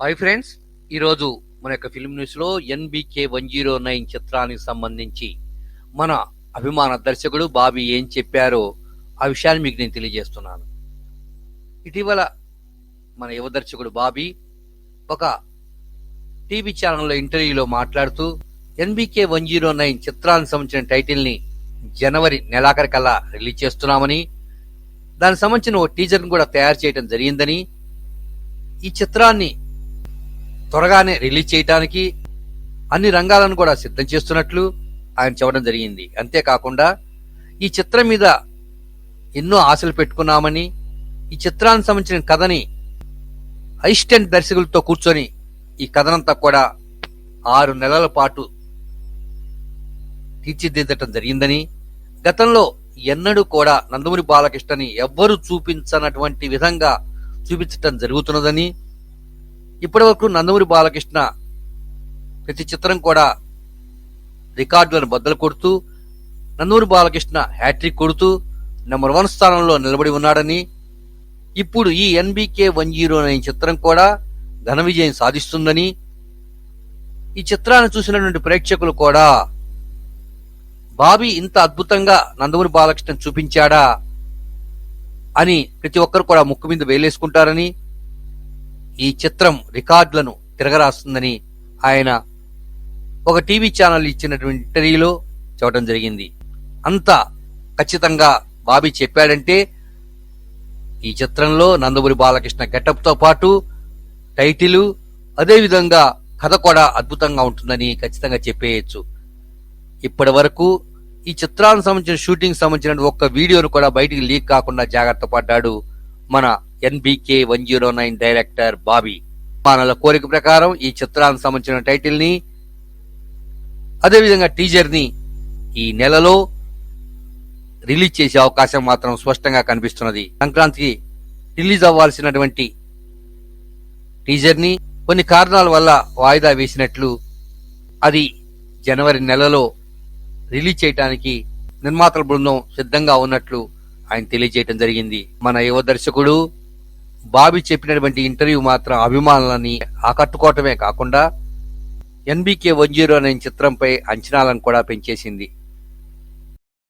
Hi friends ఈరోజు మన యొక్క ఫిల్మ్ న్యూస్లో ఎన్బికే వన్ జీరో నైన్ చిత్రానికి సంబంధించి మన అభిమాన దర్శకుడు బాబీ ఏం చెప్పారో ఆ విషయాన్ని మీకు నేను తెలియజేస్తున్నాను. ఇటీవల మన యువ దర్శకుడు బాబీ ఒక టీవీ ఛానల్లో ఇంటర్వ్యూలో మాట్లాడుతూ ఎన్బికే వన్ జీరో నైన్ చిత్రానికి సంబంధించిన టైటిల్ని జనవరి నెలాఖరికల్లా రిలీజ్ చేస్తున్నామని దానికి సంబంధించిన ఓ టీజర్ని కూడా తయారు చేయడం జరిగిందని ఈ చిత్రాన్ని త్వరగానే రిలీజ్ చేయడానికి అన్ని రంగాలను కూడా సిద్ధం చేస్తున్నట్లు ఆయన చెప్పడం జరిగింది. అంతేకాకుండా ఈ చిత్రం మీద ఎన్నో ఆశలు పెట్టుకున్నామని ఈ చిత్రానికి సంబంధించిన కథని అసిస్టెంట్ దర్శకులతో కూర్చొని ఈ కథనంతా కూడా ఆరు నెలల పాటు తీర్చిదిద్దటం జరిగిందని గతంలో ఎన్నడూ కూడా నందమూరి బాలకృష్ణని ఎవ్వరూ చూపించనటువంటి విధంగా చూపించటం జరుగుతున్నదని ఇప్పటివరకు నందమూరి బాలకృష్ణ ప్రతి చిత్రం కూడా రికార్డులను బద్దలు కొడుతూ నందమూరి బాలకృష్ణ హ్యాట్రిక్ కొడుతూ నెంబర్ వన్ స్థానంలో నిలబడి ఉన్నాడని ఇప్పుడు ఈ ఎన్బికే వన్ జీరో అనే చిత్రం కూడా ఘన విజయం సాధిస్తుందని ఈ చిత్రాన్ని చూసినటువంటి ప్రేక్షకులు కూడా బాబీ ఇంత అద్భుతంగా నందమూరి బాలకృష్ణ చూపించాడా అని ప్రతి ఒక్కరు కూడా ముక్కు మీద వేలేసుకుంటారని ఈ చిత్రం రికార్డులను తిరగరాస్తుందని ఆయన ఒక టీవీ ఛానల్ ఇచ్చినటువంటి ఇంటర్వ్యూలో చెప్పడం జరిగింది. అంత ఖచ్చితంగా బాబీ చెప్పాడంటే ఈ చిత్రంలో నందమూరి బాలకృష్ణ గెటప్తో పాటు టైటిలు అదేవిధంగా కథ కూడా అద్భుతంగా ఉంటుందని ఖచ్చితంగా చెప్పేయచ్చు. ఇప్పటి వరకు ఈ చిత్రానికి సంబంధించిన షూటింగ్ సంబంధించిన ఒక్క వీడియోను కూడా బయటికి లీక్ కాకుండా జాగ్రత్త పడ్డాడు మన NBK one zero nine director Bobby. మానల కోరిక ప్రకారం ఈ చిత్రానికి సంబంధించిన టైటిల్ని అదేవిధంగా టీజర్ని ఈ నెలలో రిలీజ్ చేసే అవకాశం మాత్రం స్పష్టంగా కనిపిస్తున్నది. సంక్రాంతికి రిలీజ్ అవ్వాల్సినటువంటి టీజర్ని కొన్ని కారణాల వల్ల వాయిదా వేసినట్లు అది జనవరి నెలలో రిలీజ్ చేయడానికి నిర్మాతల బృందం సిద్ధంగా ఉన్నట్లు ఆయన తెలియజేయడం జరిగింది. మన యువ దర్శకుడు బాబీ చెప్పినటువంటి ఇంటర్వ్యూ మాత్రం అభిమానులని ఆకట్టుకోవటమే కాకుండా ఎన్బికే వన్ జీరో అనే చిత్రంపై అంచనాలను కూడా పెంచేసింది.